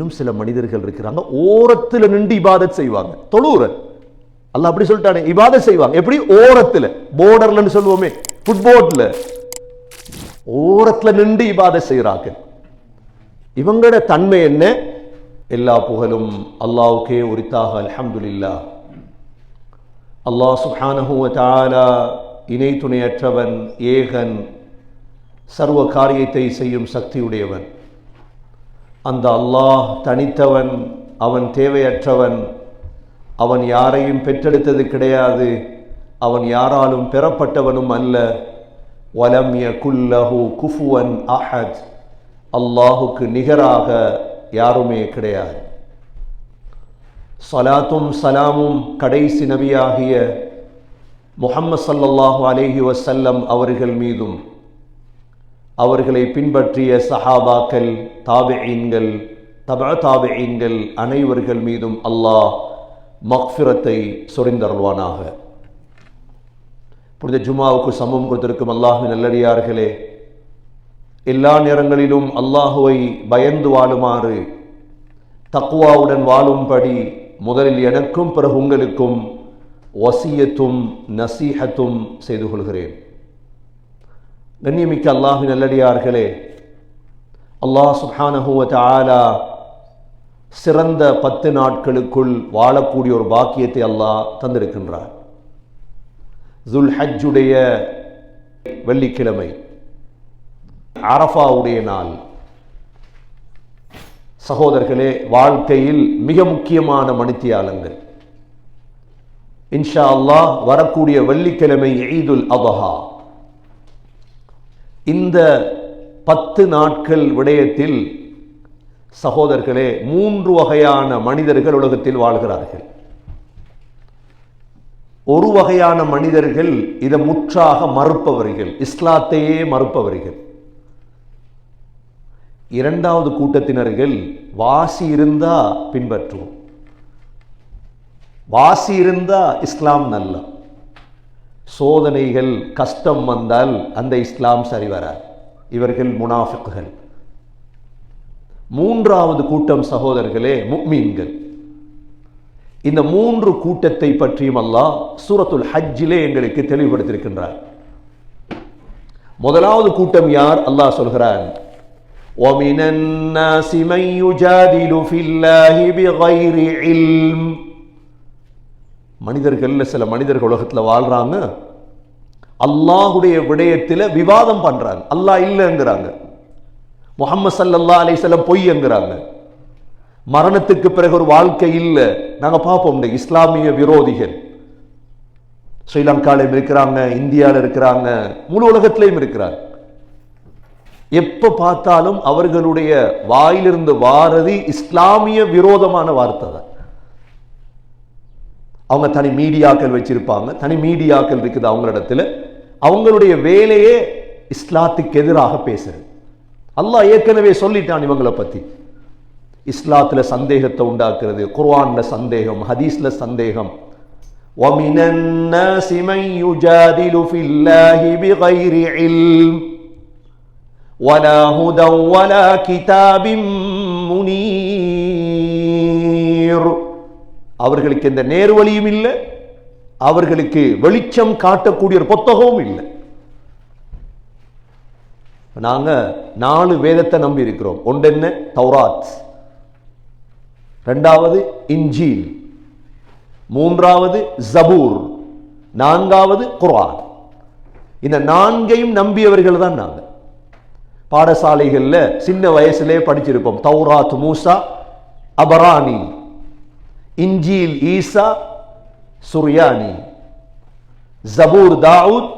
இன்னும் சில மனிதர்கள் இருக்கிறாங்க. ஓரத்துல நின்று இபாதத் செய்வாங்க. தொழுவுற. அல்ல அப்படி சொல்லிட்டானே இபாதத் செய்வாங்க. எப்படி? ஓரத்துல. போர்டர்லன்னு சொல்லுவோமே ஃபுட்போர்ட்ல ஓரத்துல நின்று இபாதத் செய்கிறாங்க இவங்களோட தன்மை என்ன? எல்லா புகழும் அல்லாவுக்கே உரித்தாக அலமதுல்லா அல்லாஹ் சுஹானஹூ தாலா இணை துணையற்றவன் ஏகன் சர்வ காரியத்தை செய்யும் சக்தியுடையவன். அந்த அல்லாஹ் தனித்தவன் அவன் தேவையற்றவன். அவன் யாரையும் பெற்றெடுத்தது கிடையாது. அவன் யாராலும் பெறப்பட்டவனும் அல்ல. வலம் குல்லஹு குஃபுவன் அஹத். அல்லாஹுக்கு நிகராக யாருமே கிடையாது. சலாத்தும் சலாமும் கடைசி நபியாகிய முஹம்மது ஸல்லல்லாஹு அலேஹி வசல்லம் அவர்கள் மீதும். அவர்களை பின்பற்றிய சஹாபாக்கள் தாபிஈன்கள் தப தாபிஈன்கள் அனைவர்கள் மீதும் அல்லாஹ் மக்ஃபிரத்தை சொரிந்தருள்வானாக. புனித ஜுமாவுக்கு சமம் கொடுத்திருக்கும் அல்லாஹின் நல்லடியார்களே எல்லா நேரங்களிலும் அல்லாஹுவை பயந்து வாழுமாறு தக்குவாவுடன் வாழும்படி முதலில் எனக்கும் பிறகு உங்களுக்கும் வசியத்தும் நசீஹத்தும் செய்து கொள்கிறேன். கண்ணியமிக்க அல்லாஹு நல்லடியார்களே அல்லாஹ் சுப்ஹானஹு சிறந்த பத்து நாட்களுக்குள் வாழக்கூடிய ஒரு பாக்கியத்தை அல்லாஹ் தந்திருக்கின்றார். ஜுல் ஹஜ்ஜுடைய வெள்ளிக்கிழமை அரஃபாவுடைய நாள். சகோதரர்களே வாழ்க்கையில் மிக முக்கியமான மணித்தியாலங்கள். இன்ஷா அல்லாஹ் வரக்கூடிய வெள்ளிக்கிழமை ஈதுல் அபஹா இந்த பத்து நாட்கள் விடயத்தில் சகோதரர்களே மூன்று வகையான மனிதர்கள் உலகத்தில் வாழ்கிறார்கள். ஒரு வகையான மனிதர்கள் இதை முற்றாக மறுப்பவர்கள் இஸ்லாத்தையே மறுப்பவர்கள். இரண்டாவது கூட்டத்தினர்கள் வாசி இருந்தா பின்பற்றுவோம். வாசி இருந்தா இஸ்லாம் நல்ல. சோதனைகள் கஷ்டம் வந்தால் அந்த இஸ்லாம் சரி வராது இவர்கள் முனாஃபிக்குகள் மூன்றாவது கூட்டம் சகோதரர்களே முக்மீன்கள் இந்த மூன்று கூட்டத்தை பற்றியும் அல்லாஹ் சூரத்துல் ஹஜ்ஜிலே எங்களுக்கு தெளிவுபடுத்தியிருக்கின்றார் முதலாவது கூட்டம் யார் அல்லாஹ் சொல்கிறான் وَمِنَ النَّاسِ مَن يُجَادِلُ فِي اللَّهِ بِغَيْرِ عِلْمٍ மனிதர்கள்ல சில மனிதர்கள் உலகத்துல வாழ்றாங்க. அல்லாஹுடைய விடயத்தில் விவாதம் பண்றாங்க. அல்லாஹ் இல்லைங்கிறாங்க. முகமது சல்லல்லா அலைஹிஸ்ஸலாம் பொய்ங்கிறாங்க மரணத்துக்கு பிறகு ஒரு வாழ்க்கை இல்லை. நாங்கள் பார்ப்போம் இந்த இஸ்லாமிய விரோதிகள். ஸ்ரீலங்காலையும் இருக்கிறாங்க இந்தியாவில் இருக்கிறாங்க முழு உலகத்திலையும் இருக்கிறாங்க. எப்போ பார்த்தாலும் அவர்களுடைய வாயிலிருந்து வாரதி இஸ்லாமிய விரோதமான வார்த்தை தான். அவங்க தனி மீடியாக்கள் வச்சிருப்பாங்க தனி மீடியாக்கள் இருக்குது அவங்களிடத்துல அவங்களுடைய வேலையே இஸ்லாத்துக்கு எதிராக பேசுறது அல்லாஹ் ஏற்கனவே சொல்லிட்டான் இவங்களை பத்தி இஸ்லாத்துல சந்தேகத்தை உண்டாக்குறது குர்ஆன்ல சந்தேகம் ஹதீஸ்ல சந்தேகம் وَمِنَ النَّاسِ مَن يُجَادِلُ فِي اللَّهِ بِغَيْرِ عِلْمٍ ولا هدى ولا كتاب منير அவர்களுக்கு எந்த நேர்வழியும் இல்லை. அவர்களுக்கு வெளிச்சம் காட்டக்கூடிய ஒரு புத்தகமும் இல்லை. நாங்க நாலு வேதத்தை நம்பி இருக்கிறோம். ஒன்று என்ன தௌராத். ரெண்டாவது இன்ஜீல். மூன்றாவது ஜபூர். நான்காவது குரான் இந்த நான்கையும் நம்பியவர்கள் தான் நாங்கள் பாடசாலைகளில் சின்ன வயசுலேயே படிச்சிருப்போம். தௌராத் மூசா அபரானி. இஞ்சியில் ஈசா சுர்யானி ஜபூர் தாவூத்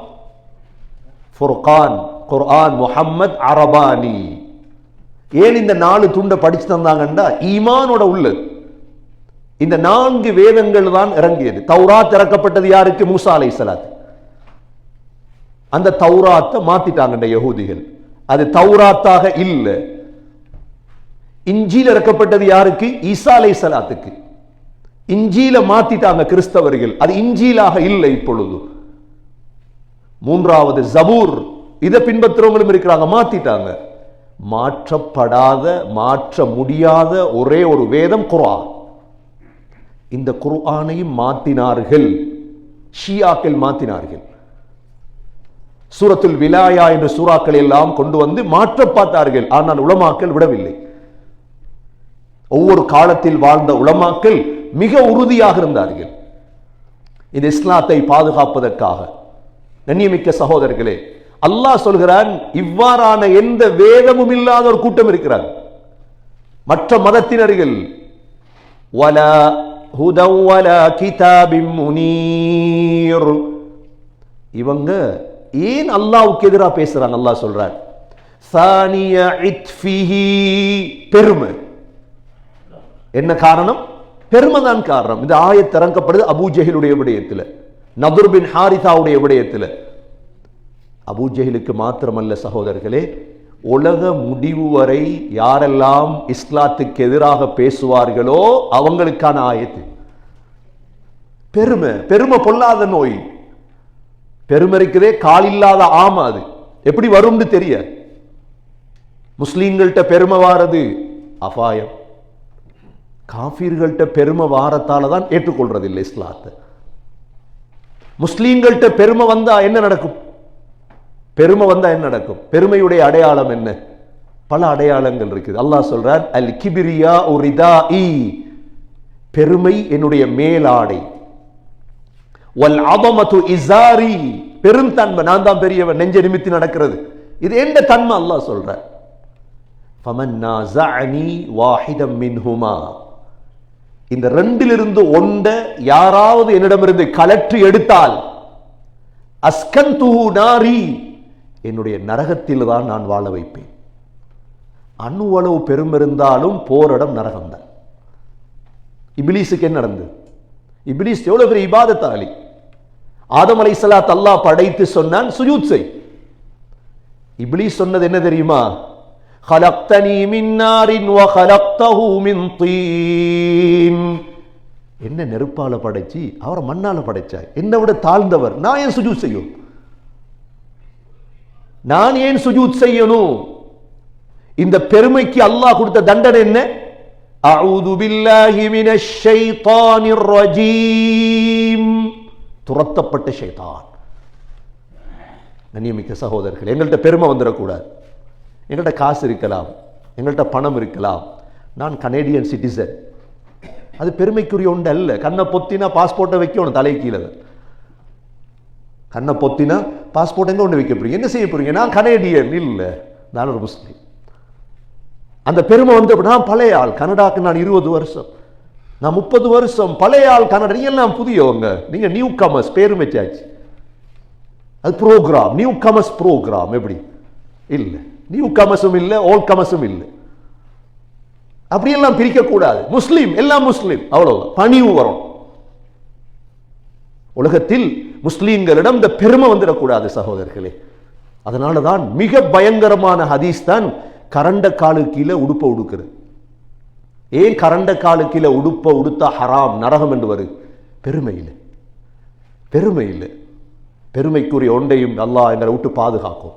ஃபுர்கான் குர்ஆன் முஹம்மத் அரபானி ஏன் இந்த நாலு துண்டை படிச்சு தந்தாங்கன்னா ஈமானோட உள்ளது இந்த நான்கு வேதங்கள் தான் இறங்கியது தௌராத் இறக்கப்பட்டது யாருக்கு மூசா அலை சலாத் அந்த தௌராத்தை மாத்திட்டாங்க யகூதிகள் அது தௌராத்தாக இல்லை இஞ்சியில் இறக்கப்பட்டது யாருக்கு ஈசா அலை சலாத்துக்கு இஞ்சியில மாத்திட்டாங்க கிறிஸ்தவர்கள். அது இஞ்சியிலாக இல்லை இப்பொழுது. மூன்றாவது ஜபூர். இதை பின்பற்றுறவங்களும் இருக்கிறாங்க மாத்திட்டாங்க. மாற்றப்படாத மாற்ற முடியாத ஒரே ஒரு வேதம் குரா இந்த குர்ஆனையும் மாத்தினார்கள். ஷியாக்கள் மாத்தினார்கள். சூரத்துல் விலாயா என்ற சூறாக்கள் எல்லாம் கொண்டு வந்து மாற்ற பார்த்தார்கள் ஆனால் உலமாக்கள் விடவில்லை. ஒவ்வொரு காலத்தில் வாழ்ந்த உலமாக்கள் மிக உறுதியாக இருந்தார்கள். இந்த இஸ்லாத்தை பாதுகாப்பதற்காக. கண்ணியமிக்க சகோதரர்களே அல்லாஹ் சொல்கிறான் இவ்வாறான எந்த வேதமும் இல்லாத ஒரு கூட்டம் இருக்கிறார். மற்ற மதத்தினர்கள் வலா ஹுதவ் கிதாபிம் முனீர். இவங்க ஏன் அல்லாவுக்கு எதிராக பேசுறாங்க அல்லாஹ் சொல்றார். சானிய பெருமை. என்ன காரணம்? பெருமைதான் காரணம். இந்த ஆயத் அபு அபூஜெஹிலுடைய விடயத்தில் நதுர் பின் ஹாரிதாவுடைய விடயத்தில். அபூஜெஹிலுக்கு மாத்திரமல்ல சகோதரர்களே உலக முடிவு வரை யாரெல்லாம் இஸ்லாத்துக்கு எதிராக பேசுவார்களோ அவங்களுக்கான ஆயத்து. பெருமை பெருமை பொல்லாத நோய். பெருமை இருக்குதே காலில்லாத ஆமா அது. எப்படி வரும்னு தெரிய. முஸ்லீம்கள்ட்ட பெருமை வாரது அபாயம். காஃபீர்கள்ட்ட பெருமை வாரத்தால தான் ஏற்றுக்கொள்றது இல்லை இஸ்லாத்தை. முஸ்லீம்கள்ட்ட பெருமை வந்தா என்ன நடக்கும்? பெருமை வந்தா என்ன நடக்கும்? பெருமையுடைய அடையாளம் என்ன? பல அடையாளங்கள் இருக்குது. அல்லாஹ் சொல்றார் அல் கிபிரியா உரிதா இ பெருமை என்னுடைய மேலாடை. வல் அபமது இசாரி. பெரும் தன்மை. நான் தான் பெரியவன். நெஞ்ச நிமித்தி நடக்கிறது. இது எந்த தன்மை? அல்லாஹ் சொல்றார். ஃபமன் நாஸஅனி வாஹிதம் மின்ஹுமா. இந்த ரெண்டிலிருந்து ஒன்றை யாராவது என்னிடமிருந்து கலற்றி எடுத்தால் அஸ்கந்து நாரி என்னுடைய நரகத்தில் தான் நான் வாழ வைப்பேன். அணுவளவு பெருமிருந்தாலும் பெரும் இருந்தாலும் போரிடம் நரகம்தான் இபிலீஸுக்கு என்ன நடந்தது? இபிலீஸ் எவ்வளவு பெரிய இபாதத்தாளி ஆதம் அலை சலாத் அல்லாஹ் படைத்து சொன்னான் சுஜூத் செய். இபிலீஸ் சொன்னது என்ன தெரியுமா? خلقتني من نار وخلقته من طين என்ன நெருப்பால படைச்சி அவரை மண்ணால படைச்சாய் என்னை விட தாழ்ந்தவர் நான் ஏன் சுஜூத் செய்யும் நான் ஏன் சுஜூத் செய்யணும் இந்த பெருமைக்கு அல்லாஹ் கொடுத்த தண்டனை என்ன அஊது பில்லாஹி மினஷ் ஷைத்தானிர் ரஜீம் துரத்தப்பட்ட ஷைத்தான் கண்ணியமிக்க சகோதரர்கள் எங்கள்கிட்ட பெருமை வந்துடக்கூடாது எங்கள்கிட்ட காசு இருக்கலாம் எங்கள்கிட்ட பணம் இருக்கலாம். நான் கனேடியன் சிட்டிசன் அது பெருமைக்குரிய ஒன்று அல்ல. கண்ணை பொத்தினா பாஸ்போர்ட்டை வைக்கணும் தலை கீழே. கண்ணை பொத்தினா பாஸ்போர்ட் எங்கே ஒன்று வைக்க போறீங்க? என்ன செய்ய போறீங்க? நான் கனேடியன் இல்லை. நான் ஒரு முஸ்லீம். அந்த பெருமை வந்து நான் பழைய ஆள். கனடாக்கு நான் இருபது வருஷம். நான் முப்பது வருஷம் பழைய ஆள் கனடா. நீங்க எல்லாம் புதியவங்க. நீங்கள் நியூ கமர்ஸ் பேரும் வச்சாச்சு அது ப்ரோக்ராம் நியூ கமர்ஸ் ப்ரோக்ராம் எப்படி? இல்லை. நியூ கமஸும் இல்லை ஓல்ட் கமஸும் இல்லை. அப்படியெல்லாம் பிரிக்கக்கூடாது முஸ்லீம் எல்லாம் முஸ்லீம். அவ்வளவுதான். பணிவு வரும். உலகத்தில் முஸ்லீம்களிடம் இந்த பெருமை வந்துடக்கூடாது சகோதரர்களே. அதனால தான் மிக பயங்கரமான ஹதீஸ் தான் கரண்ட காலு கீழே உடுப்பை உடுக்கிறது ஏன் கரண்ட காலு கீழே உடுப்பை உடுத்தா ஹராம் நரகம் என்று வருது பெருமை இல்லை. பெருமை இல்லை. பெருமைக்குரிய ஒன்றையும் நல்லா எங்களை விட்டு பாதுகாக்கும்.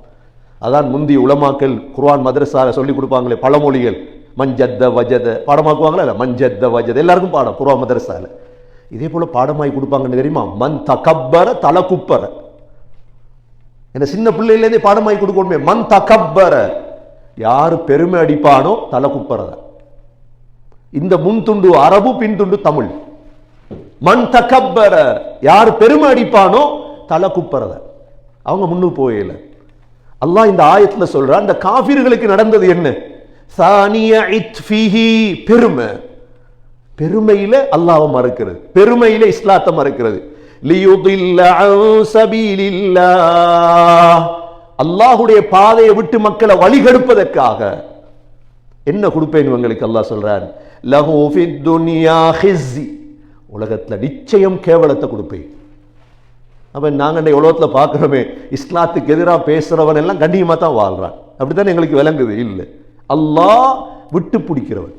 அதான் முந்தி உலமாக்கள் குர்ஆன் மதரசாவில் சொல்லி கொடுப்பாங்களே பழமொழிகள். மஞ்சத்த வஜத. பாடமாக்குவாங்களா? இல்லை மஞ்சத்த வஜத. எல்லாருக்கும் பாடம் குர்ஆன் மதரசால. இதே போல் பாடமாகி கொடுப்பாங்கன்னு தெரியுமா? மன் தகப்பர தல குப்பர. என்ன சின்ன பிள்ளையிலேருந்தே பாடமாகி கொடுக்கணுமே. மன் தகப்பர. யார் பெருமை அடிப்பானோ தலை குப்பரத இந்த முன் துண்டு அரபு பின் துண்டு தமிழ். மண் தகப்பர. யார் பெருமை அடிப்பானோ தலை குப்பறத அவங்க முன்னுக்கு போயில அல்லாஹ் இந்த ஆயத்தில் சொல்கிறான் அந்த காஃபிர்களுக்கு நடந்தது என்ன? சானிய இத்ஃபிஹி பெருமை. பெருமையில் அல்லாவை மறுக்கிறது. பெருமையில் இஸ்லாத்தை மறுக்கிறது. அல்லாஹுடைய பாதையை விட்டு மக்களை வழிகெடுப்பதற்காக. என்ன கொடுப்பேன் உங்களுக்கு அல்லாஹ் சொல்றான்? உலகத்தில் நிச்சயம் கேவலத்தை கொடுப்பேன். அப்போ நாங்கள் இந்த உலகத்தில் பார்க்குறோமே இஸ்லாத்துக்கு எதிராக பேசுகிறவன் எல்லாம் கண்ணியமா தான் வாழ்கிறான் அப்படி தானே எங்களுக்கு விளங்குது? இல்லை. அல்லாஹ் விட்டு பிடிக்கிறவன்.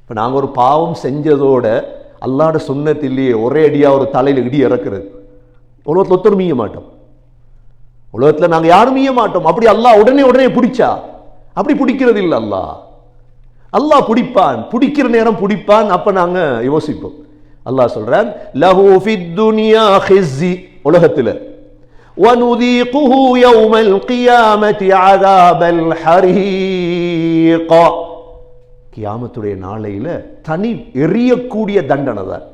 இப்போ நாங்கள் ஒரு பாவம் செஞ்சதோட அல்லாட சுண்ணத்திலேயே ஒரே அடியாக ஒரு தலையில் இடி இறக்குறது. உலகத்தில் ஒத்தரும் மீய மாட்டோம். உலகத்தில் நாங்கள் யாரும் மீய மாட்டோம். அப்படி அல்லாஹ் உடனே உடனே பிடிச்சா? அப்படி பிடிக்கிறது இல்லை அல்லாஹ். அல்லாஹ் பிடிப்பான். பிடிக்கிற நேரம் பிடிப்பான். அப்போ நாங்கள் யோசிப்போம். அல்லாஹ் சொல்றான் லஹு ஃபித் துன்யா ஹிஸ்ஸி உலகத்துல وَنُذِيقُهُ يَوْمَ الْقِيَامَةِ عَذَابَ الْحَرِيقِ கியாமத்துடைய நாளையில தனி எரியக்கூடிய தண்டனை தான்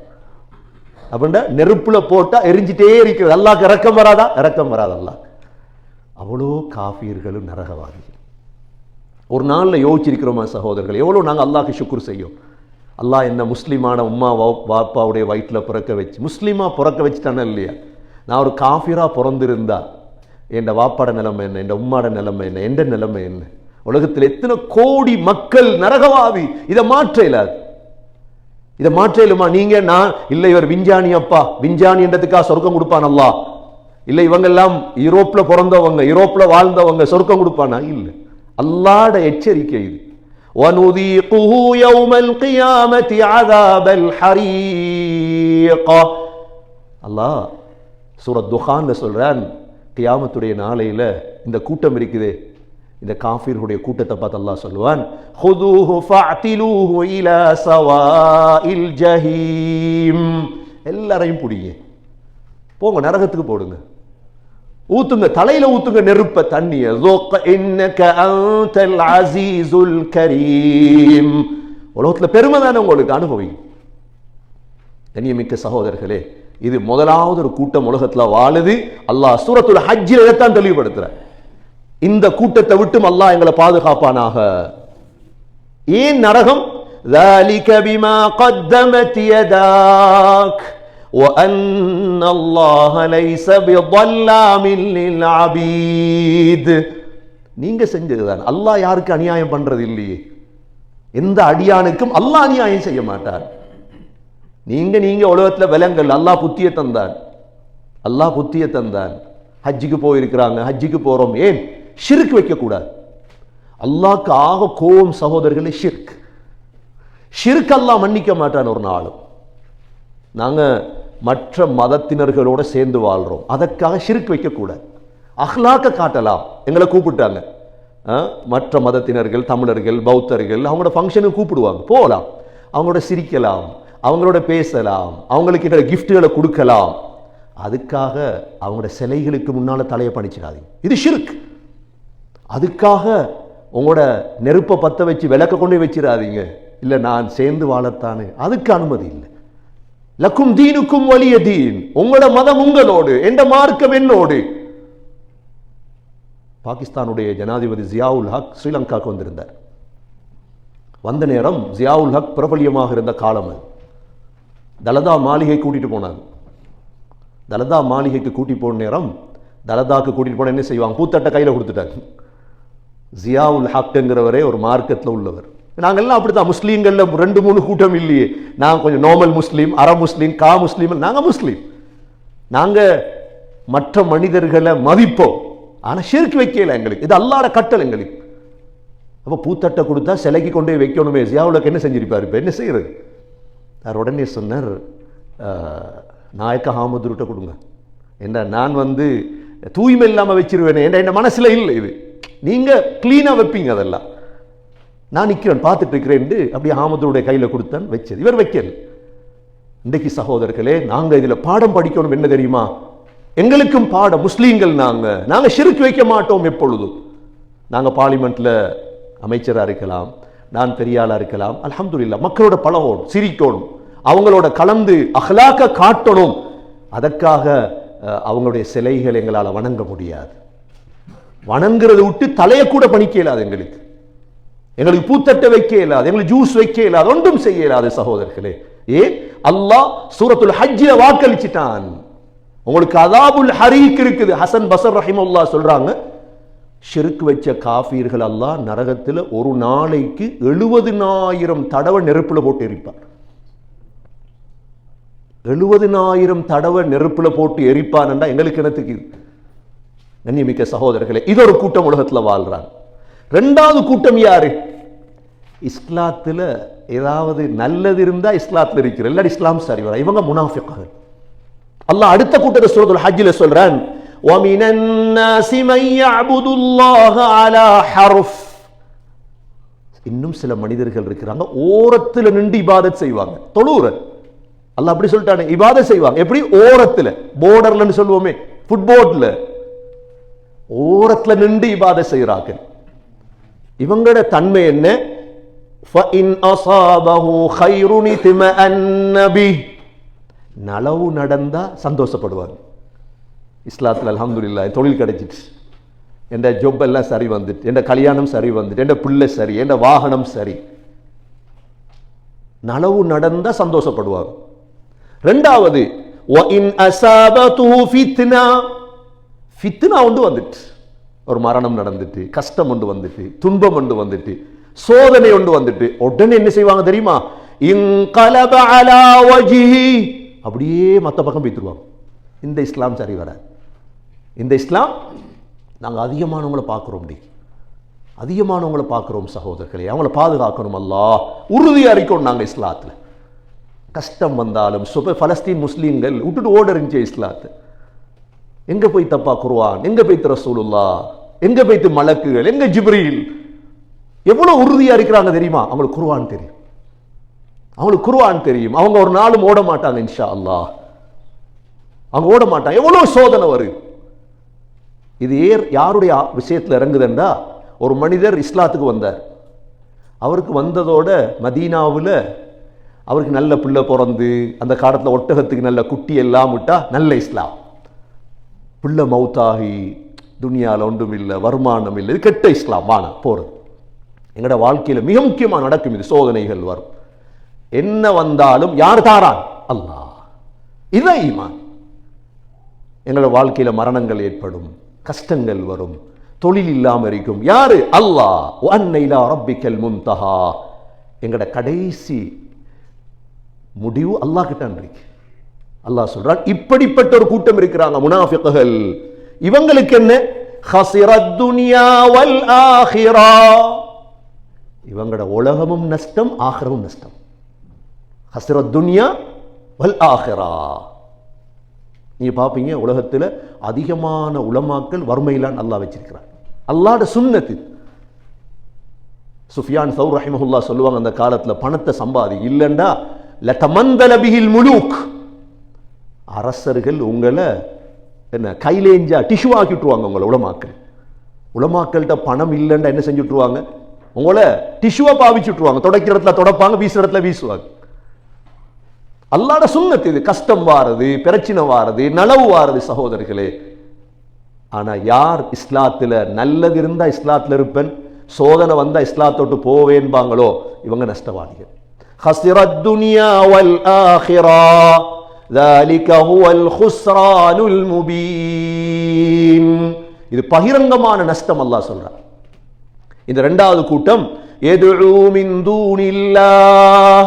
அப்படின்னா நெருப்புல போட்டா எரிஞ்சிட்டே இருக்கிறது அல்லாஹ்க்கு இறக்கம் வராதா இறக்கம் வராது அல்லாஹ் அவ்வளோ காஃபியர்களும் நரகவாதிகள் ஒரு நாளில் யோசிச்சிருக்கிறோமா சகோதரர்கள் எவ்வளோ நாங்கள் அல்லாஹ்க்கு ஷுக்குர் செய்யும் அல்லாஹ் என்ன முஸ்லீமான உம்மா வாப்பாவுடைய வயிற்றில் பிறக்க வச்சு முஸ்லீமாக பிறக்க வச்சுட்டானே இல்லையா? நான் ஒரு காஃபிரா பிறந்திருந்தா என் வாப்பாட நிலைமை என்ன? என் உம்மாட நிலைமை என்ன? எந்த நிலைமை என்ன? உலகத்தில் எத்தனை கோடி மக்கள் நரகவாதி இதை மாற்ற இல்லாது இதை மாற்ற இல்லைம்மா நீங்க நான் இல்லை இவர் விஞ்ஞானி அப்பா. விஞ்ஞானி என்றதுக்காக சொர்க்கம் கொடுப்பான் இல்லை இவங்க எல்லாம் பிறந்தவங்க யூரோப்பில் வாழ்ந்தவங்க சொர்க்கம் கொடுப்பானா? இல்லை. அல்லாட எச்சரிக்கை இது. وَنُذِيقُهُ يَوْمَ الْقِيَامَةِ عَذَابَ الْحَرِيقِ அல்லாஹ் சூரத் துஹான்ல சொல்றான் கியாமத்துடைய நாளையில இந்த கூட்டம் இருக்குதே இந்த காஃபிர்களுடைய கூட்டத்தை பார்த்து அல்லாஹ் சொல்லுவான் خُذُوهُ فَاعْتِلُوهُ إِلَى سَوَاءِ الْجَحِيمِ எல்லாரையும் பிடிங்க போங்க நரகத்துக்கு போடுங்க ஊத்துங்க தலையில ஊத்துங்க நெருப்ப தண்ணிய ذُقْ إِنَّكَ أَنْتَ الْعَزِيزُ الْكَرِيمُ உலகத்துல பெருமை தானே உங்களுக்கு அனுபவிங்க கண்ணியமிக்க சகோதரர்களே இது முதலாவது ஒரு கூட்டம் உலகத்துல வாழுது அல்லாஹ் சூரத்துல் ஹஜ்ஜில் இதைத்தான் தெளிவுபடுத்துற இந்த கூட்டத்தை விட்டும் அல்லாஹ் எங்களை பாதுகாப்பானாக ஏன் நரகம் ذلك بما قدمت يداك وأن الله ليس بظلام للعبيد நீங்க செஞ்சதுதான் அல்லாஹ் யாருக்கு அநியாயம் பண்றது இல்லையே எந்த அடியானுக்கும் அல்லாஹ் அநியாயம் செய்ய மாட்டார் நீங்க நீங்க உலகத்துல விலங்கல் அல்லாஹ் புத்திய தந்தான் அல்லாஹ் புத்திய தந்தான் ஹஜ்ஜுக்கு போயிருக்கிறாங்க ஹஜ்ஜுக்கு போறோம் ஏன் ஷிர்க் வைக்க கூடாது அல்லாஹ்க்கு ஆக கோவம் சகோதரர்களே ஷிர்க் ஷிர்க் அல்லாஹ் மன்னிக்க மாட்டான் ஒரு நாளும் நாங்க மற்ற மதத்தினர்களோட சேர்ந்து வாழ்கிறோம் அதற்காக சிறுக்கு வைக்கக்கூடாது. அஹ்லாக்க காட்டலாம். எங்களை கூப்பிட்டாங்க. ஆ, மற்ற மதத்தினர்கள் தமிழர்கள் பௌத்தர்கள் அவங்களோட ஃபங்க்ஷனுக்கு கூப்பிடுவாங்க. போகலாம். அவங்களோட சிரிக்கலாம். அவங்களோட பேசலாம். அவங்களுக்கு இருக்கிற கிஃப்ட்டுகளை கொடுக்கலாம். அதுக்காக அவங்களோட சிலைகளுக்கு முன்னால் தலையை பணிச்சிடாதீங்க இது ஷிர்க் அதுக்காக உங்களோட நெருப்பை பற்ற வச்சு விளக்க கொண்டு வச்சிடாதீங்க. இல்லை நான் சேர்ந்து வாழத்தானே. அதுக்கு அனுமதி இல்லை. லக்கும் தீனுக்கும் வலிய தீன். உங்களோட மதம் உங்களோடு எந்த மார்க்கம் என்னோடு. பாகிஸ்தானுடைய ஜனாதிபதி ஜியாவுல் ஹக் ஸ்ரீலங்காவுக்கு வந்திருந்தார். வந்த நேரம் ஜியாவுல் ஹக் பிரபலியமாக இருந்த காலம் அது. தலதா மாளிகை கூட்டிட்டு போனாங்க தலதா மாளிகைக்கு கூட்டி போன நேரம் தலதாக்கு கூட்டிட்டு போன என்ன செய்வாங்க? பூத்தட்டை கையில் கொடுத்துட்டாங்க ஜியாவுல் ஹக்குங்கிறவரே ஒரு மார்க்கத்தில் உள்ளவர். நாங்கள்லாம் அப்படி தான் முஸ்லீம்களில் ரெண்டு மூணு கூட்டம் இல்லையே. நான் கொஞ்சம் நார்மல் முஸ்லீம் அற முஸ்லீம் கா முஸ்லீம் நாங்கள் முஸ்லீம். நாங்கள் மற்ற மனிதர்களை மதிப்போம். ஆனால் ஷிர்க் வைக்கல எங்களுக்கு. இது அல்லாட கட்டல் எங்களுக்கு. அப்போ பூத்தட்டை கொடுத்தா சிலைக்கு கொண்டு போய் வைக்கணுமே. ஜியாவுலக்கு என்ன செஞ்சிருப்பாரு? இப்போ என்ன செய்யறது? அவர் உடனே சொன்னார் நாயக்க ஹாமதுருட்ட கொடுங்க. என்ன நான் வந்து தூய்மை இல்லாமல் வச்சிருவேனே. என்ற என் மனசில் இல்லை இது. நீங்கள் க்ளீனாக வைப்பீங்க அதெல்லாம். நான் நிற்கிறேன் பார்த்துட்டு இருக்கிறேன் அப்படியே ஆமதனுடைய கையில் கொடுத்தேன் வச்சது. இவர் வைக்கல் இன்றைக்கு சகோதரர்களே நாங்கள் இதில் பாடம் படிக்கணும் என்ன தெரியுமா? எங்களுக்கும் பாடம் முஸ்லீம்கள் நாங்கள் நாங்கள் சிறுக்கு வைக்க மாட்டோம் எப்பொழுதும் நாங்க பார்லிமெண்ட்ல அமைச்சரா இருக்கலாம் நான் பெரியாளா இருக்கலாம் அல்ஹம்துலில்லாஹ் மக்களோட பழகணும் சிரிக்கணும். அவங்களோட கலந்து அகலாக்க காட்டணும். அதற்காக அவங்களுடைய சிலைகள் எங்களால் வணங்க முடியாது. வணங்குறதை விட்டு தலையை கூட பணிக்க இயலாது எங்களுக்கு. எங்களுக்கு பூத்தட்டை வைக்க இயலாது எங்களுக்கு ஜூஸ் வைக்க இயலாது ஒன்றும் செய்ய இயலாது சகோதரர்களே. ஏன்? அல்லாஹ் சூரத்துல் ஹஜ்ஜில வாக்களிச்சிட்டான். உங்களுக்கு அதாபுல் ஹரீக் இருக்குது. ஹசன் பசர் ரஹிமுல்லா சொல்றாங்க ஷிர்க் வச்ச காஃபீர்கள் எல்லாம் நரகத்தில் ஒரு நாளைக்கு எழுபதுனாயிரம் தடவை நெருப்புல போட்டு எரிப்பார் எழுபதுனாயிரம் தடவை நெருப்புல போட்டு எரிப்பான்டா எங்களுக்கு என்னத்துக்கு இது? கண்ணியமிக்க சகோதரர்களே இது ஒரு கூட்டம் உலகத்துல வாழ்றாங்க. ரெண்டாவது கூட்டம் யாரு இஸ்லாத்துல ஏதாவது நல்லது இருந்தா இஸ்லாத்துல இருக்கிற இல்லாட்டி இஸ்லாம் சரி வர இவங்க முனாஃபிக்கள் அல்லாஹ் அடுத்த கூட்டத்தை சூரத்துல் ஹஜ்ஜில் சொல்றான் وَمِنَ النَّاسِ مَن يَعْبُدُ اللَّهَ عَلَى حَرْفٍ இன்னும் சில மனிதர்கள் இருக்கிறாங்க ஓரத்துல நின்று இபாதத் செய்வாங்க தொழுவுற அல்லாஹ் அப்படி சொல்லிட்டானே இபாதத் செய்வாங்க எப்படி ஓரத்துல போர்டர்லன்னு சொல்லுவோமே ஃபுட்போர்ட்ல ஓரத்துல நின்று இபாதத் செய்கிறார்கள் இவங்களோட தன்மை என்ன? நலவு நடந்தா சந்தோஷப்படுவாங்க. இஸ்லாத்தில் அலமதுல்லா தொழில் கிடைச்சிட்டு என் ஜொப் எல்லாம் சரி வந்துட்டு என் கல்யாணம் சரி வந்துட்டு என் பிள்ளை சரி என் வாகனம் சரி. நலவு நடந்தால் சந்தோஷப்படுவாங்க. ரெண்டாவது ஃபித்னா. ஃபித்னா வந்து வந்துட்டு. ஒரு மரணம் நடந்துட்டு கஷ்டம் ஒன்று வந்துட்டு துன்பம் ஒன்று வந்துட்டு சோதனை ஒன்று வந்துட்டு உடனே என்ன செய்வாங்க தெரியுமா? அப்படியே மற்ற பக்கம் போய்த்துருவாங்க இந்த இஸ்லாம் சரி வராது. இந்த இஸ்லாம் நாங்கள் அதிகமானவங்களை பார்க்குறோம் டி அதிகமானவங்களை பார்க்குறோம் சகோதரர்களே. அவங்கள பாதுகாக்கணும் அல்லா உறுதியாக இருக்கணும் நாங்கள் இஸ்லாத்தில். கஷ்டம் வந்தாலும் சுப பலஸ்தீன் முஸ்லீம்கள் விட்டுட்டு ஓட இருந்துச்சு இஸ்லாத்தை. எங்க போய் தப்பா குருவான் எங்க போய் ரசூலுல்லா எங்க போய்த்து மலக்குகள்? எங்க ஜிப்ரீல்? எவ்வளவு உறுதியா இருக்கிறாங்க தெரியுமா? அவங்களுக்கு குருவான் தெரியும். அவங்களுக்கு குருவான் தெரியும். அவங்க ஒரு நாளும் ஓட மாட்டாங்க இன்ஷா அல்லாஹ் அவங்க ஓட மாட்டாங்க. எவ்வளவு சோதனை வரு. இது ஏர் யாருடைய விஷயத்தில் இறங்குதுண்டா ஒரு மனிதர் இஸ்லாத்துக்கு வந்தார். அவருக்கு வந்ததோட மதீனாவில் அவருக்கு நல்ல பிள்ளை பிறந்து அந்த காலத்தில் ஒட்டகத்துக்கு நல்ல குட்டி எல்லாம் விட்டா நல்ல இஸ்லாம். பிள்ளை மவுத்தாகி துனியாவில் ஒன்றும் இல்லை வருமானம் இல்லை இது கெட்ட இஸ்லாம். வாங்க போகிறது எங்களோட வாழ்க்கையில் மிக முக்கியமாக நடக்கும் இது சோதனைகள் வரும். என்ன வந்தாலும் யார் தாரான்? அல்லாஹ். இதுதான் ஈமான். எங்களோட வாழ்க்கையில் மரணங்கள் ஏற்படும் கஷ்டங்கள் வரும் தொழில் இல்லாமல் இருக்கும். யாரு? அல்லாஹ். அன்னைலா ரப்பிக்கல் முன்தஹா எங்களோட கடைசி முடிவு அல்லாஹ் கிட்ட இருக்கு அல்லாஹ் சொல்றான் இப்படிப்பட்ட ஒரு கூட்டம் இருக்கிறாங்க முனாஃபிக்குகள். இவங்களுக்கு என்ன? ஹசிரத் துனியா வல் ஆஹிரா. இவங்களோட உலகமும் நஷ்டம் ஆகிரமும் நஷ்டம். ஹசிரத் துனியா வல் ஆஹிரா. நீங்க பார்ப்பீங்க உலகத்தில் அதிகமான உலமாக்கள் வறுமையிலான் அல்லாஹ் வச்சிருக்கிறார் அல்லாட சுண்ணத்து. சுஃபியான் சௌர் ரஹிமஹுல்லா சொல்லுவாங்க அந்த காலத்தில் பணத்தை சம்பாதி இல்லைண்டா லதமந்தல மந்தலபிகில் முலூக். அரசர்கள் உங்களை என்ன கைலேஞ்சா டிஷ்யூ ஆக்கி விட்டுருவாங்க உங்களை உளமாக்கள் உளமாக்கள்கிட்ட பணம் இல்லைன்னா என்ன செஞ்சு விட்டுருவாங்க உங்களை டிஷ்யூவாக பாவிச்சு விட்டுருவாங்க தொடக்கிற இடத்துல தொடப்பாங்க வீசுற இடத்துல வீசுவாங்க. அல்லாட சுண்ணத்து இது. கஷ்டம் வாரது பிரச்சனை வாரது நலவு வாரது சகோதரர்களே. ஆனா யார் இஸ்லாத்துல நல்லது இருந்தா இஸ்லாத்துல இருப்பேன்? சோதனை வந்தா இஸ்லாத்தோட்டு போவேன்பாங்களோ? இவங்க நஷ்டவாதிகள் ஹசிரத் துனியா வல் ஆஹிரா. ذلك هو الخسران المبين இது பகிரங்கமான நஷ்டம் அல்லாஹ் சொல்றார் இந்த இரண்டாவது கூட்டம் يدعو من دون الله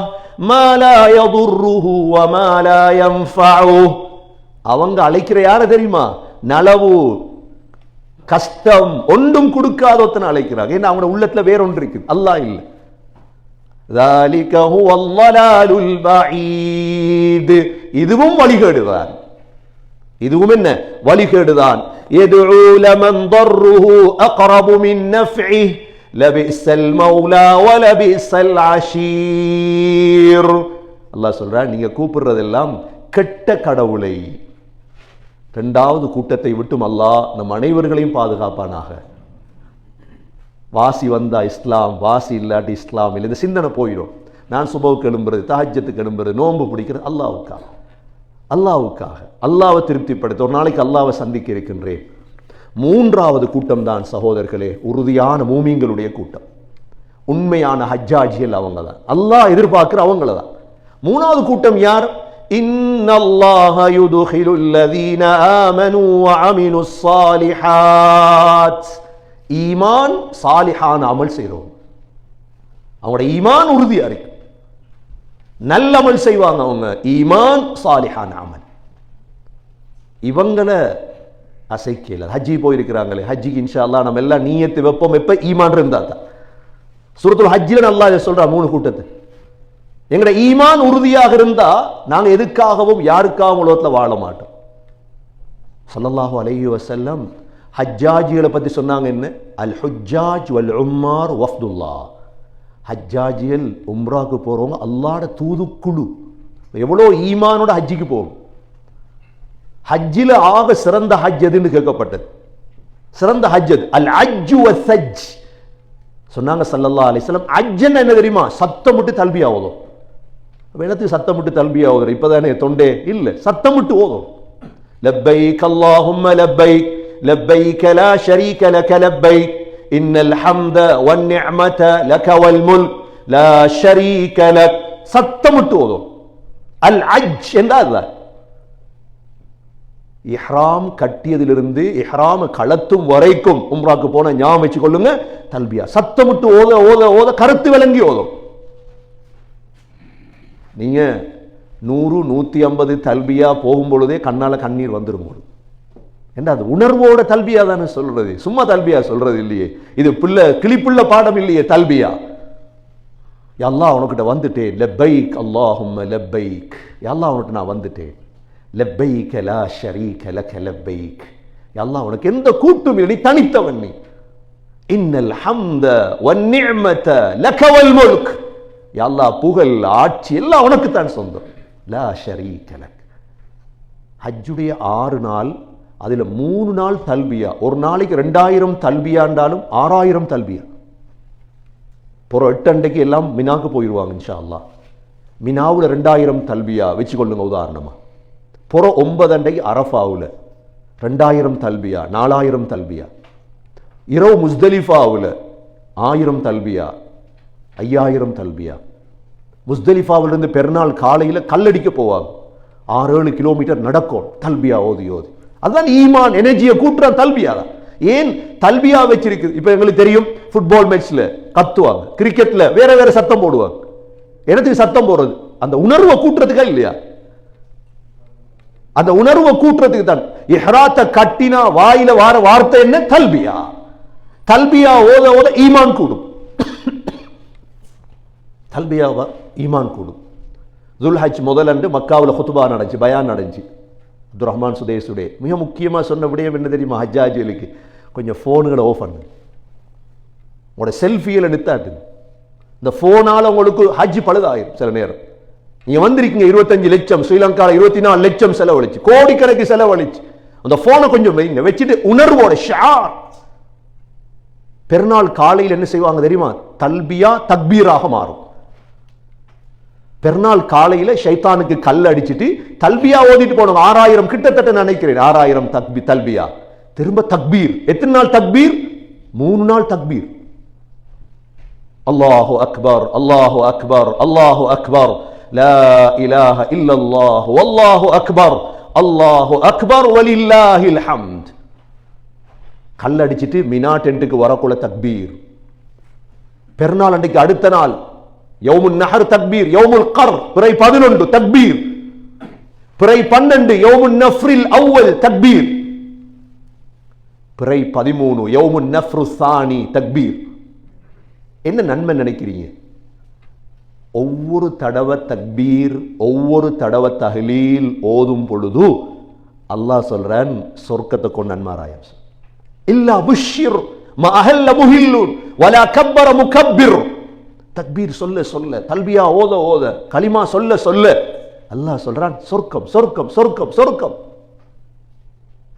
ما لا يضره وما لا ينفعه அவங்க அழைக்கிற யார தெரியுமா நலவு கஷ்டம் ஒன்றும் கொடுக்காத ஒருத்தனை அழைக்கிறாங்க ஏன்னா அவங்க உள்ளத்துல வேற ஒன்று இருக்குது அல்லாஹ் இல்லை இதுவும் வழிகேடுதான். இதுவும் என்ன? வழிகேடுதான். அல்லாஹ் சொல்றார் நீங்க கூப்பிடுறதெல்லாம் கெட்ட கடவுளை. ரெண்டாவது கூட்டத்தை விட்டும் அல்லாஹ் நம் அனைவர்களையும் பாதுகாப்பானாக. வாசி வந்தா இஸ்லாம் வாசி இல்லாட்டி இஸ்லாம் இல்லை இந்த சிந்தனை போயிடும் நான் சுபவுக்கு எழும்புறது தஹஜத்துக்கு எழும்புறது நோன்பு பிடிக்கிறது அல்லாவுக்காக அல்லாவுக்காக அல்லாவை திருப்திப்படுத்த ஒரு நாளைக்கு அல்லாவை சந்திக்க இருக்கின்றேன் மூன்றாவது கூட்டம் தான் சகோதரர்களே உறுதியான மூமிங்களுடைய கூட்டம் உண்மையான ஹஜ்ஜாஜிகள் அவங்க தான் அல்லாஹ் எதிர்பார்க்கிற அவங்கள தான் மூணாவது கூட்டம் யார் إن الله يدخل الذين آمنوا وعملوا الصالحات ஈமான் சாலிஹான அமல் செய்கிறோம் அவங்களோட ஈமான் உறுதியாக இருக்கு நல்ல அமல் செய்வாங்க அவங்க. ஈமான் சாலிஹான அமல். இவங்களை அசைக்கல. ஹஜ்ஜி போயிருக்கிறாங்களே. ஹஜ்ஜிக்கு இன்ஷா அல்லா நம்ம எல்லாம் நீயத்து வைப்போம். எப்போ ஈமான் இருந்தா தான். சூரத்துல் ஹஜ்ஜில் நல்லா சொல்கிறா சொல்றா மூணு கூட்டத்தை. எங்களோட ஈமான் உறுதியாக இருந்தா நாங்க எதுக்காகவும் யாருக்காகவும் உலகத்தில் வாழ மாட்டோம். ஸல்லல்லாஹு அலையு வசல்லம் ஹஜ்ஜாஜிகளை பற்றி சொன்னாங்க என்ன? அல் ஹுஜாஜ் வல் உம்மார் வஃப்துல்லா. ஹஜ்ஜாஜியல் உம்ராவுக்கு போகிறவங்க அல்லாட தூதுக்குழு. எவ்வளோ ஈமானோட ஹஜ்ஜிக்கு போகும் ஹஜ்ஜில் ஆக சிறந்த ஹஜ் எதுன்னு கேட்கப்பட்டது. சிறந்த ஹஜ் அது அல் அஜ்ஜு சொன்னாங்க சல்லல்லா அலிஸ்லாம் அஜ்ஜன் என்ன தெரியுமா? சத்தம் விட்டு தல்வி ஆகுதும் வேணத்துக்கு சத்தம் விட்டு தல்வி ஆகுது? இப்போ தானே தொண்டே. இல்லை சத்தம் விட்டு ஓதும். லப்பைக் அல்லாஹும் லப்பைக். لبيك لا شريك لك لبيك إن الحمد والنعمة لك والملك لا شريك لك சத்தம் விட்டு ஓதும் அல் அஜ் என்றால் இஹ்ராம் கட்டியதிலிருந்து இஹ்ராம் களத்தும் வரைக்கும் உம்ராக்கு போன ஞாபகம் வச்சு கொள்ளுங்க தல்பியா சத்தமிட்டு ஓத ஓத ஓத கருத்து விளங்கி ஓதும் நீங்க நூறு நூத்தி ஐம்பது தல்பியா போகும் பொழுதே கண்ணால கண்ணீர் வந்துடும் உங்களுக்கு என்ன அது உணர்வோட தல்பியா தானே சொல்றது? சும்மா தல்பியா சொல்றது இல்லையே. இது பிள்ளை கிளிப்புள்ள பாடம் இல்லையே தல்பியா? எல்லாம் உனக்கிட்ட வந்துட்டேன் லெப்பைக் அல்லாஹும் லெப்பைக். எல்லாம் உனக்கு நான் வந்துட்டேன். லெப்பைக் லா ஷரீக லக லெப்பைக். எல்லாம் உனக்கு எந்த கூட்டும் இல்லை தனித்தவன் நீ. இன்னல் ஹம்த வன்னிஅமத லக வல் முல்க். புகழ் ஆட்சி எல்லாம் உனக்கு தான் சொந்தம். லா ஷரீக லக். ஹஜ்ஜுடைய ஆறு நாள் அதுல மூணு நாள் தல்பியா. ஒரு நாளைக்கு ரெண்டாயிரம் தல்பியாண்டாலும் ஆறாயிரம் தல்பியா. புற எட்டு அண்டைக்கு எல்லாம் மினாக்கு போயிடுவாங்க இன்ஷா அல்லா மினாவில் ரெண்டாயிரம் தல்பியா வச்சுக்கொள்ளுங்க உதாரணமா. புற ஒன்பது அண்டைக்கு அரஃபாவில் ரெண்டாயிரம் தல்பியா நாலாயிரம் தல்பியா. இரவு முஸ்தலிஃபாவில் ஆயிரம் தல்பியா ஐயாயிரம் தல்பியா. முஸ்தலிஃபாவிலிருந்து பெருநாள் காலையில் கல்லடிக்க போவாங்க. ஆறு ஏழு கிலோமீட்டர் நடக்கும் தல்பியா ஓதி ஓதி. அதுதான் ஈமான் எனர்ஜியை கூட்டுற தல்பியா தான் ஏன்? தல்பியா வச்சிருக்கு. இப்போ எங்களுக்கு தெரியும் ஃபுட்பால் மேட்ச்ல கத்துவாங்க. கிரிக்கெட்ல வேற வேற சத்தம் போடுவாங்க. எனத்துக்கு சத்தம் போடுறது? அந்த உணர்வை கூட்டுறதுக்கா இல்லையா? அந்த உணர்வை கூட்டுறதுக்கு தான். இஹ்ராத்த கட்டினா வாயில வார வார்த்தை என்ன? தல்பியா தல்பியா ஓத ஓத ஈமான் கூடும். தல்பியாவா ஈமான் கூடும். துல்ஹஜ் முதலன்று மக்காவில் ஹுத்துபா நடந்துச்சு பயான் நடந்துச்சு. அப்துல் ரஹ்மான் சுதேசுடைய மிக முக்கியமாக சொன்ன விடயம் என்ன தெரியுமா? ஹஜ்ஜாஜிகளுக்கு. கொஞ்சம் ஃபோனுகளை ஓஃப் பண்ணு. உங்களோட செல்ஃபியில் நிறுத்தாட்டுங்க இந்த ஃபோனால் உங்களுக்கு ஹஜ் பழுதாயிரும் சில நேரம். நீங்கள் வந்திருக்கீங்க இருபத்தஞ்சு லட்சம் ஸ்ரீலங்காவில் இருபத்தி நாலு லட்சம் செலவழிச்சு கோடிக்கணக்கு செலவழிச்சு. அந்த ஃபோனை கொஞ்சம் வைங்க. வச்சுட்டு உணர்வோட ஷார். பெருநாள் காலையில் என்ன செய்வாங்க தெரியுமா? தல்பியா தக்பீராக மாறும். பெருநாள் காலையில ஷைத்தானுக்கு கல் அடிச்சிட்டு தல்பியா ஓதிட்டு போனோம் ஆறாயிரம் கிட்டத்தட்ட நினைக்கிறேன். ஆறாயிரம் தக்பி தல்பியா. திரும்ப தக்பீர். எத்தனை நாள் தக்பீர்? மூணு நாள் தக்பீர். அல்லாஹு அக்பர் அல்லாஹு அக்பர் அல்லாஹு அக்பர். லா இலாஹ இல்லல்லாஹு அல்லாஹு அக்பர். அல்லாஹு அக்பர் வலில்லாஹில் ஹம்த். கல் அடிச்சிட்டு மினா டென்ட்டுக்கு வரக்குள்ள தக்பீர். பெருநாள் அன்றைக்கு அடுத்த நாள். யௌமுன் நஹர் தக்பீர் யௌமுல் கர் பிறை பதினொன்று தக்பீர். பிறை பன்னெண்டு யௌமுன் நஃப்ரில் அவ்வல் தக்பீர். பிறை பதிமூணு யௌமுன் நஃப்ரு சானி தக்பீர். என்ன நன்மை நினைக்கிறீங்க? ஒவ்வொரு தடவை தக்பீர் ஒவ்வொரு தடவை தகலீல் ஓதும் பொழுது அல்லாஹ் சொல்றான் சொர்க்கத்தை கொண்டு நன்மாராயம் இல்லா புஷிர் மஹல்ல அஹல்ல வலா கப்பர முகப்பிர். தக்பீர் சொல்ல சொல்ல. தல்பியா ஓத ஓத. களிமா சொல்ல சொல்ல. அல்லாஹ் சொல்றான் சொர்க்கம் சொர்க்கம் சொர்க்கம் சொர்க்கம்.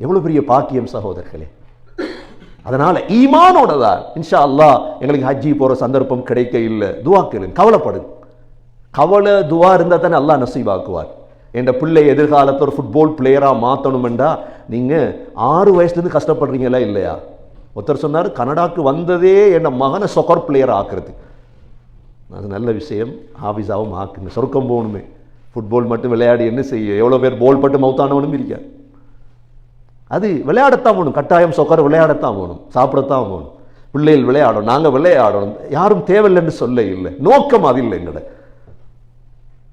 எவ்வளவு பெரிய பாக்கியம் சகோதரர்களே. அதனால ஈமானோட தான் இன்ஷா அல்லாஹ் எங்களுக்கு ஹஜ்ஜி போகிற சந்தர்ப்பம் கிடைக்க இல்லை. துவா கேளுங்க கவலைப்படு. கவலை துவா இருந்தால் தானே அல்லாஹ் நசீவாக்குவார் என் பிள்ளை எதிர்காலத்தில் ஒரு ஃபுட்பால் பிளேயராக மாற்றணுமெண்டா நீங்கள் ஆறு வயசுலேருந்து கஷ்டப்படுறீங்களா இல்லையா? ஒருத்தர் சொன்னார் கனடாக்கு வந்ததே என் மகனை சொக்கர் பிளேயர் ஆக்குறது அது நல்ல விஷயம். ஆஃபீஸாகவும் ஆக்குங்க. சொர்க்கம் போகணுமே. ஃபுட்பால் மட்டும் விளையாடி என்ன செய்ய? எவ்வளோ பேர் போல் பட்டு மவுத்தானவனும் இருக்கார். அது விளையாடத்தான் போகணும். கட்டாயம் சொக்கர் விளையாடத்தான் போகணும். சாப்பிடத்தான் போகணும். பிள்ளைகள் விளையாடணும். நாங்கள் விளையாடணும். யாரும் தேவையில்லைன்னு சொல்ல இல்லை. நோக்கம் அது இல்லை எங்களோட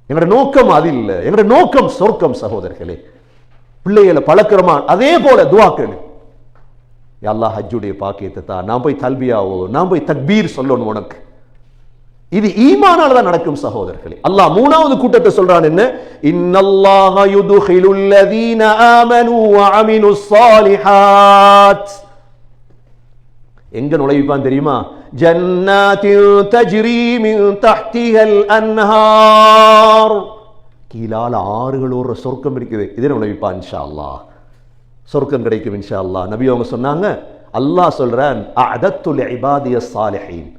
எங்களோட நோக்கம் அது இல்லை. எங்களோட நோக்கம் சொர்க்கம் சகோதரர்களே. பிள்ளைகளை பழக்கிறமா அதே போல துவாக்கணும் எல்லா ஹஜ்ஜுடைய பாக்கியத்தை தான் நான் போய் தல்பியாவோ? நான் போய் தக்பீர் சொல்லணும் உனக்கு. இது ஈமானால தான் நடக்கும் சகோதரர்களே. அல்லாஹ் மூணாவது கூட்டத்தை சொல்றான் என்ன? இன்னல்லாஹ யுதுஹிலுல் லதீன ஆமனு வ அமிலுஸ் ஸாலிஹாத். எங்க நுழைவிப்பான் தெரியுமா? ஜன்னாத்தில் தஜ்ரி மின் தஹ்திஹல் அன்ஹார். கீழால ஆறுகள் ஒரு சொர்க்கம் இருக்குது. இதே நுழைவிப்பான் இன்ஷா அல்லாஹ் சொர்க்கம் கிடைக்கும் இன்ஷா அல்லாஹ் நபி அவங்க சொன்னாங்க அல்லாஹ் சொல்றான் அதத்துல் இபாதிய சாலிஹீன்.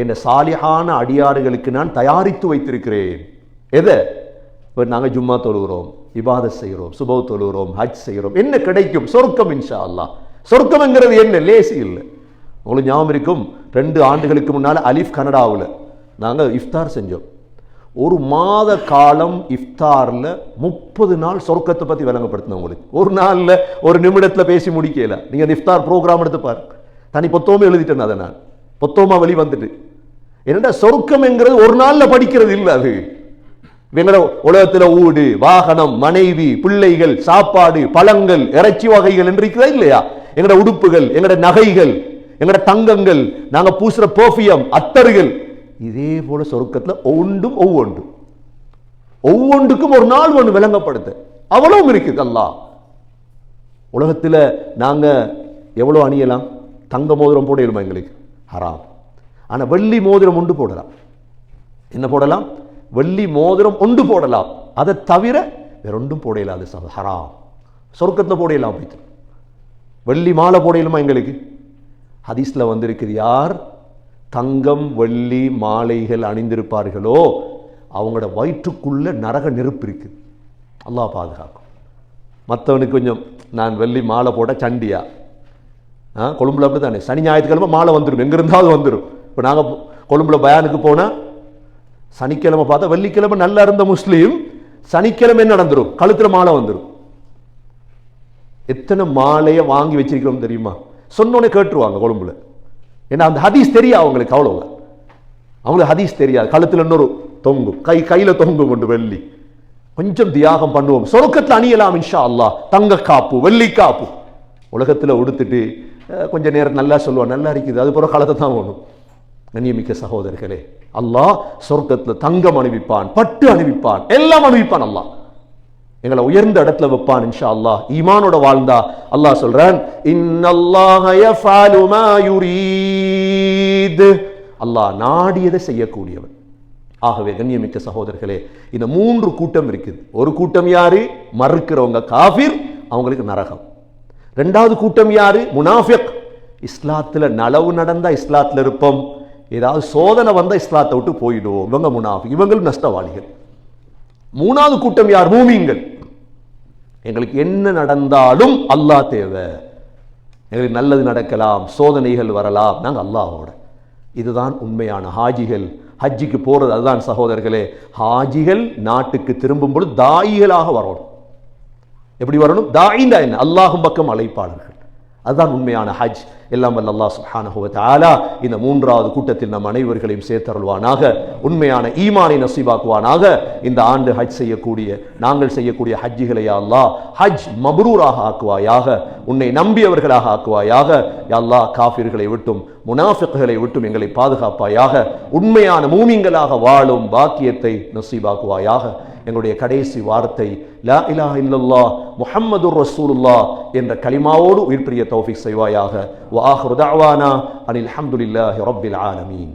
என்ற சாலிகான அடியாறுகளுக்கு நான் தயாரித்து வைத்திருக்கிறேன். எதை? இப்போ நாங்கள் ஜும்மா தொழுகிறோம் இபாத செய்கிறோம் சுபவ் தொழுகிறோம் ஹஜ் செய்கிறோம். என்ன கிடைக்கும்? சொர்க்கம் இன்ஷா அல்லா சொர்க்கம்ங்கிறது என்ன? லேசி இல்லை. உங்களுக்கு ஞாபகம் இருக்கும் ரெண்டு ஆண்டுகளுக்கு முன்னால் அலிஃப் கனடாவில் நாங்கள் இஃப்தார் செஞ்சோம். ஒரு மாத காலம் இஃப்தாரில் முப்பது நாள் சொர்க்கத்தை பற்றி விளங்கப்படுத்தினோம் உங்களுக்கு. ஒரு நாளில் ஒரு நிமிடத்தில் பேசி முடிக்கல. நீங்கள் இஃப்தார் ப்ரோக்ராம் எடுத்து பாருங்க. தனி பொத்தோமே எழுதிட்டேன் அதை நான். மொத்தமாக வழி வந்துட்டு. என்னடா சொர்க்கம்ங்கிறது ஒரு நாளில் படிக்கிறது இல்லை அது. எங்களோட உலகத்தில் ஊடு வாகனம் மனைவி பிள்ளைகள் சாப்பாடு பழங்கள் இறைச்சி வகைகள் என்று இருக்கிறதா இல்லையா? எங்களோட உடுப்புகள் எங்களோட நகைகள் எங்களோட தங்கங்கள் நாங்கள் பூசுற போஃபியம் அத்தர்கள். இதே போல சொருக்கத்தில் ஒவ்வொன்றும் ஒவ்வொன்றும் ஒவ்வொன்றுக்கும் ஒரு நாள் ஒன்று விளங்கப்படுத்த அவ்வளவும் இருக்குது அல்லா உலகத்தில் நாங்கள் எவ்வளோ அணியலாம்? தங்க மோதிரம் போட இயலுமா எங்களுக்கு? ஹராம். ஆனால் வெள்ளி மோதிரம் உண்டு போடலாம். என்ன போடலாம்? வெள்ளி மோதிரம் ஒன்று போடலாம். அதை தவிர வேற ஒன்றும் போட இயலாது ஹராம். சொர்க்கத்தில் போட இயலாம் போயிட்டு வெள்ளி மாலை போட இயலுமா எங்களுக்கு? ஹதீஸில் வந்திருக்குது யார்? தங்கம் வெள்ளி மாலைகள் அணிந்திருப்பார்களோ அவங்களோட வயிற்றுக்குள்ளே நரக நெருப்பு இருக்குது அல்லாஹ் பாதுகாக்கும். மற்றவனுக்கு கொஞ்சம் நான் வெள்ளி மாலை போட சண்டியா. கொழும்புல அப்படி தானே சனி ஞாயிற்றுக்கிழமை மாலை வந்துடும் எங்க இருந்தாவது வந்துடும் இப்போ நாங்கள் கொழும்புல பயானுக்கு போனால் சனிக்கிழமை பார்த்தா வெள்ளிக்கிழமை நல்லா இருந்த முஸ்லீம் சனிக்கிழமை நடந்துடும் கழுத்தில் கழுத்துல மாலை வந்துடும் எத்தனை மாலையை வாங்கி வச்சிருக்கிறோம் தெரியுமா? சொன்னோன்னே கேட்டுருவாங்க கொழும்புல. ஏன்னா அந்த ஹதீஸ் தெரியும் அவங்களுக்கு அவ்வளவு. அவங்களுக்கு ஹதீஸ் தெரியாது. கழுத்தில் இன்னொரு தொங்கும். கை கையில தொங்கும் கொண்டு வெள்ளி. கொஞ்சம் தியாகம் பண்ணுவோம். சொர்க்கத்தில் அணியலாம் இன்ஷா அல்லாஹ். தங்க காப்பு வெள்ளி காப்பு. உலகத்தில் உடுத்துட்டு கொஞ்சம் கொஞ்ச நேரம் நல்லா சொல்லுவான். நல்லா இருக்குது. அது போற காலத்தை தான் வேணும் கண்ணியமிக்க சகோதரர்களே அல்லாஹ் சொர்க்கத்தில் தங்கம் அணிவிப்பான் பட்டு அணிவிப்பான் எல்லாம் அணிவிப்பான் அல்லாஹ். எங்களை உயர்ந்த இடத்துல வைப்பான் இன்ஷா அல்லாஹ். ஈமானோட வாழ்ந்தா அல்லாஹ் சொல்றான் அல்லாஹ் நாடியதை செய்யக்கூடியவன். ஆகவே கண்ணியமிக்க சகோதரர்களே இந்த மூன்று கூட்டம் இருக்குது. ஒரு கூட்டம் யாரு? மறுக்கிறவங்க காஃபிர் அவங்களுக்கு நரகம். ரெண்டாவது கூட்டம் யாரு? முனாஃபிக். இஸ்லாத்தில் நலவு நடந்தால் இஸ்லாத்தில் இருப்போம். ஏதாவது சோதனை வந்தால் இஸ்லாத்தை விட்டு போயிடுவோம். இவங்க முனாஃபிக். இவங்களும் நஷ்டவாளிகள். மூணாவது கூட்டம் யார்? மூமிங்கள் எங்களுக்கு என்ன நடந்தாலும் அல்லாஹ் தேவை. எங்களுக்கு நல்லது நடக்கலாம் சோதனைகள் வரலாம். நாங்கள் அல்லாஹோட. இதுதான் உண்மையான ஹாஜிகள். ஹஜ்ஜிக்கு போகிறது அதுதான் சகோதரர்களே. ஹாஜிகள் நாட்டுக்கு திரும்பும் பொழுது தாயிகளாக வரணும். எப்படி வரணும்? தாயிந்தா என்ன? அல்லாஹும் பக்கம் அழைப்பாளர்கள். அதுதான் உண்மையான ஹஜ். எல்லாம் வல்ல அல்லாஹ் சுப்ஹானஹு வ இந்த மூன்றாவது கூட்டத்தில் நம் அனைவர்களையும் சேர்த்தருள்வானாக. உண்மையான ஈமானை நசீபாக்குவானாக. இந்த ஆண்டு ஹஜ் செய்யக்கூடிய நாங்கள் செய்யக்கூடிய ஹஜ்ஜிகளை அல்லா அல்லாஹ் ஹஜ் மப்ரூராக ஆக்குவாயாக. உன்னை நம்பியவர்களாக ஆக்குவாயாக. அல்லாஹ் காஃபிர்களை விட்டும் முனாஃபிக்குகளை விட்டும் எங்களை பாதுகாப்பாயாக. உண்மையான மூமிங்களாக வாழும் பாக்கியத்தை நசீபாக்குவாயாக. எங்களுடைய கடைசி வார்த்தை லா இலாஹ இல்லல்லாஹ் முஹம்மதுர் ரசூலுல்லாஹ் என்ற கலிமாவோடு உயிர் பிரிய தௌஃபிக் செய்வாயாக வஆஹிரு தஅவானா அனில் ஹம்துலில்லாஹி ரப்பில் ஆலமீன்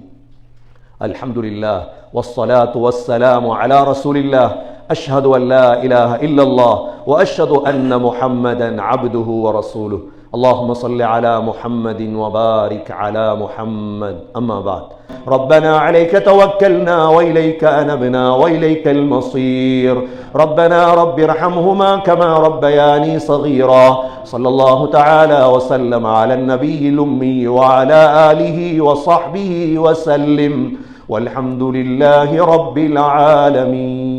الحمد لله والصلاة والسلام على رسول الله أشهد أن لا إله إلا الله وأشهد أن محمدا عبده ورسوله اللهم صل على محمد وبارك على محمد. أما بعد. ربنا عليك توكلنا وإليك أنبنا وإليك المصير. ربنا رب ارحمهما كما ربياني صغيرا. صلى الله تعالى وسلم على النبي الأمي وعلى آله وصحبه وسلم. والحمد لله رب العالمين.